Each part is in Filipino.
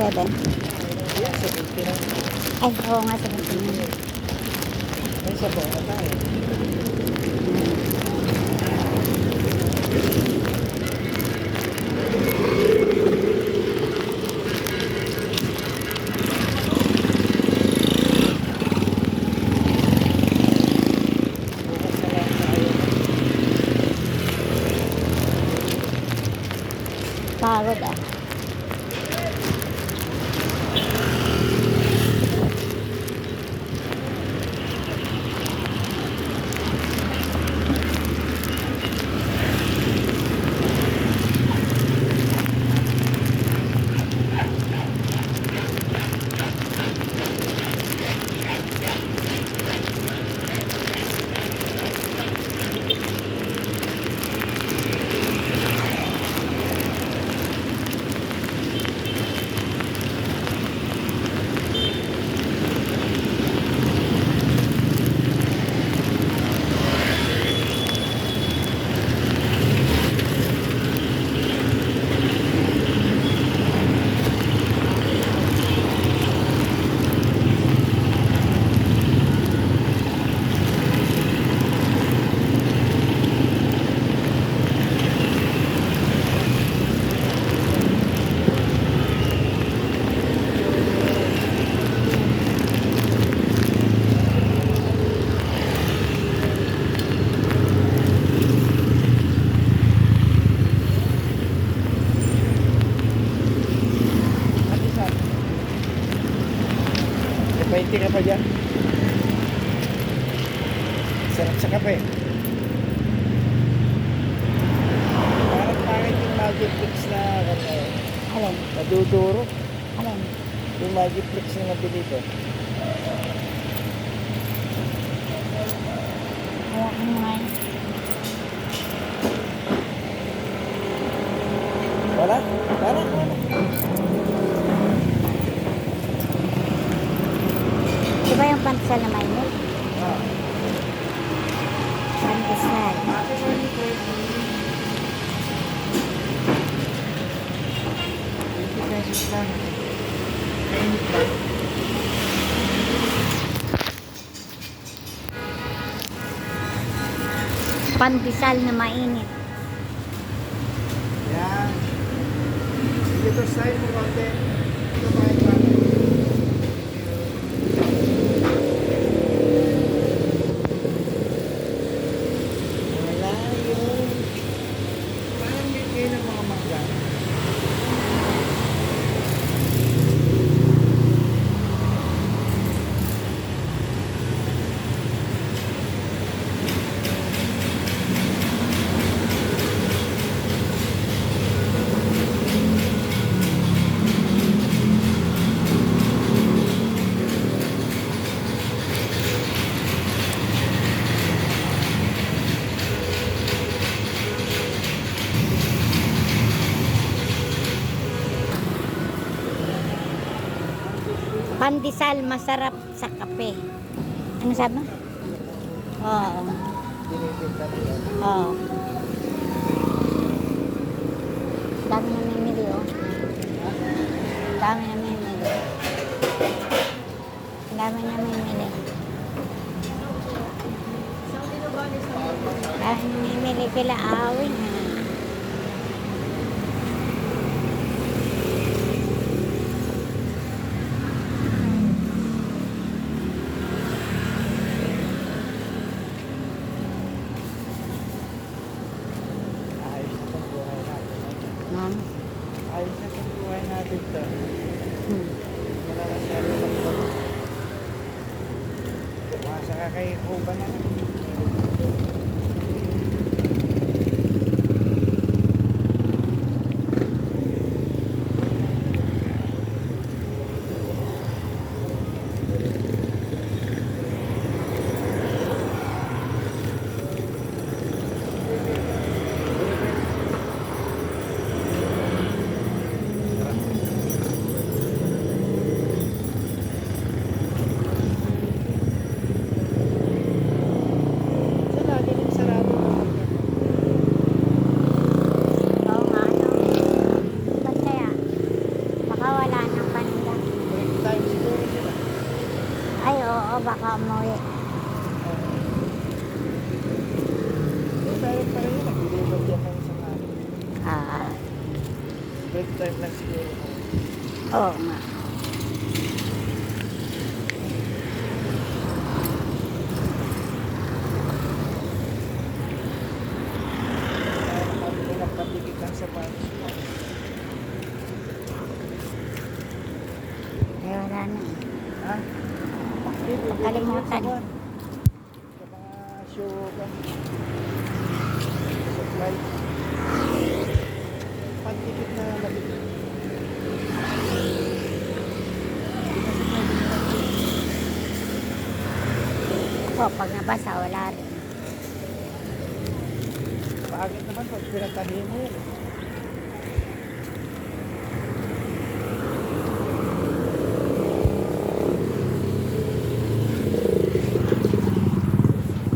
7. Ay, oo nga, 17. Ay, sa bora pa eh. Pandesal na mainit. Yan. Sige to, side mo konti. Pandesal masarap sa kape. Ano sabi? Oo. Oo. Dami na mimili, oh. Dami na mimili. Dami na mimili. Dami na mimili kila awin. Ayos ka. Supply. Pantikit na labit. Ako, pag nabasa, wala rin. Paagit naman pag pinatahin mo yun.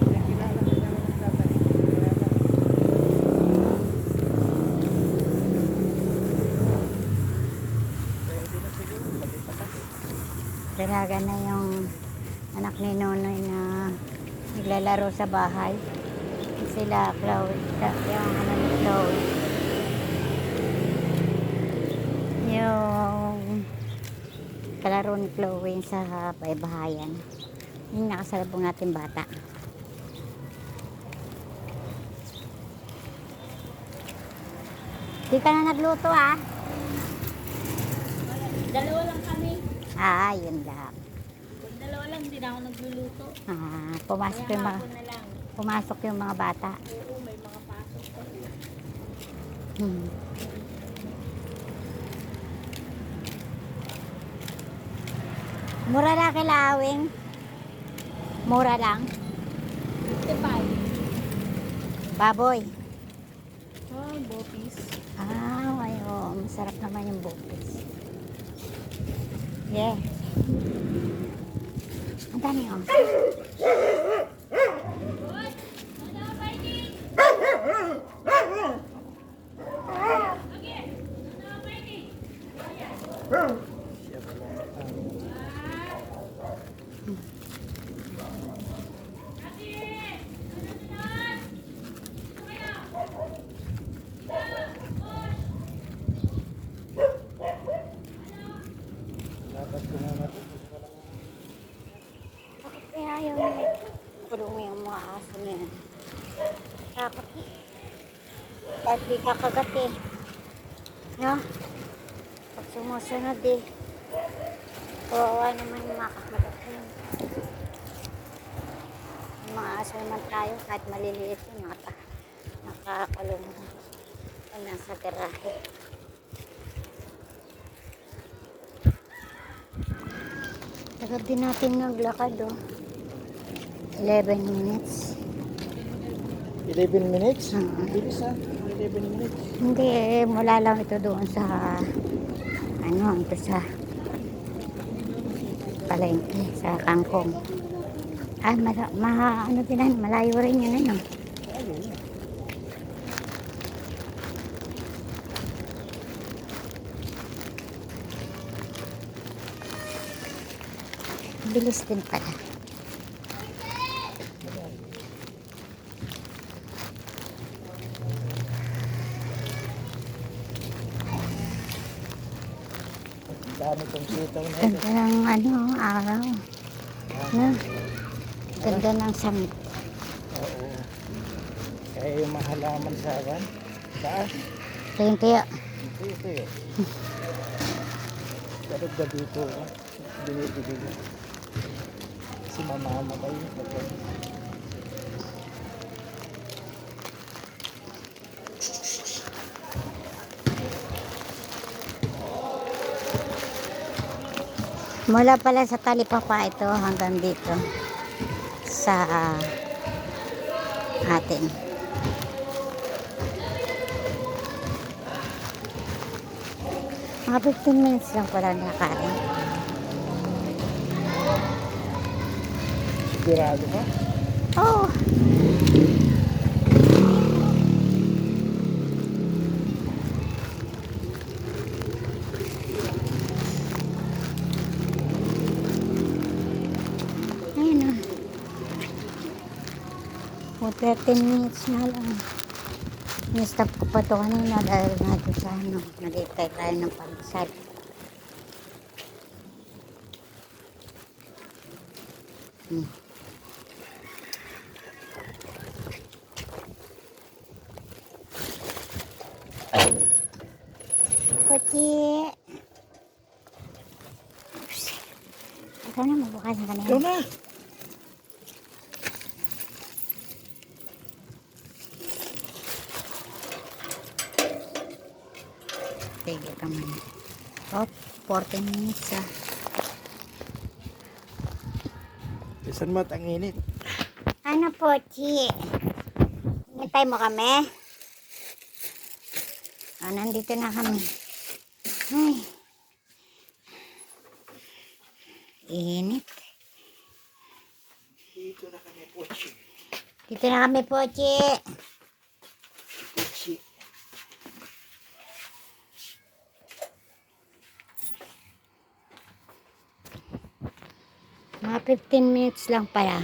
Kaya kilala ko na lang tatahin. Kaya lang. Pwede na siguro. Pati patas. Dalaga na yung anak ni Nonoy na naglalaro sa bahay. Sila, Chloe, yung ano ni Chloe. Yung kalaro ni Chloe sa bahayan. Yung nakasalubong natin bata. Di ka na nagluto ah. Dalawa lang kami. Ah, yun lang. Kung dalawa lang, hindi na ako nagluluto. Ah, pumasok Kaya yung mga, na lang. pumasok yung mga bata. Oo, may mga pasok pa. Hmm. Mura lang kay Lawing. Mura lang. 55. Baboy. Oh, bopis. Ah, ay, oo. Masarap naman yung bupis. Yeah. Ang dami, oh. Dapat ko na natin. Bakit kaya ayaw niya? Kulong yung mga aso na yan. Takot eh. Kahit di kakagat eh. No? Pag sumusunod eh. Kawawa naman yung mga kakagat yun. Yung mga aso naman tayo, kahit maliliit yun, naka, nakakulong. Ay, nasa garahe. Tagal din natin naglakad oh. 11 minutes. 11 minutes? Oo. Bilis ha? 11 minutes. Hindi eh, mula lang ito doon sa ano, ito sa palengke, sa kangkong. Ah, mala, ma, ano din yan, malayo rin yun ano. Bilis din pala. Ang dami kong sitaw na ito. Ganda ng ano, araw. No? Ganda ng samit. Oo. Kaya yung mahalaman sa akin. Taas. Tingin kaya, Ito, ito yun. Pero gabi ko, binibigay ko. Kasi mamamatay. Kapag Mula pala sa talipapa ito hanggang dito sa atin. Mga 15 minutes lang pala nakain. sigurado ka. Oh! Ayun na. O 13 minutes na lang. Ni-stop ko pa to kanina dahil nga doon sa ano, nag-itay tayo ng pagsal. Hmm. Kochi. Ikaw na mabukasan ka na Ikaw yan. na. Sige ka man. Oh, 14 minutes ah. Isan mo ang init. Ano po, Chi? Hintay mo kami? Oh, nandito na kami. Ay. Init. Dito na kami, Pochi. Dito na kami, Pochi. Pochi. 15 minutes lang pala.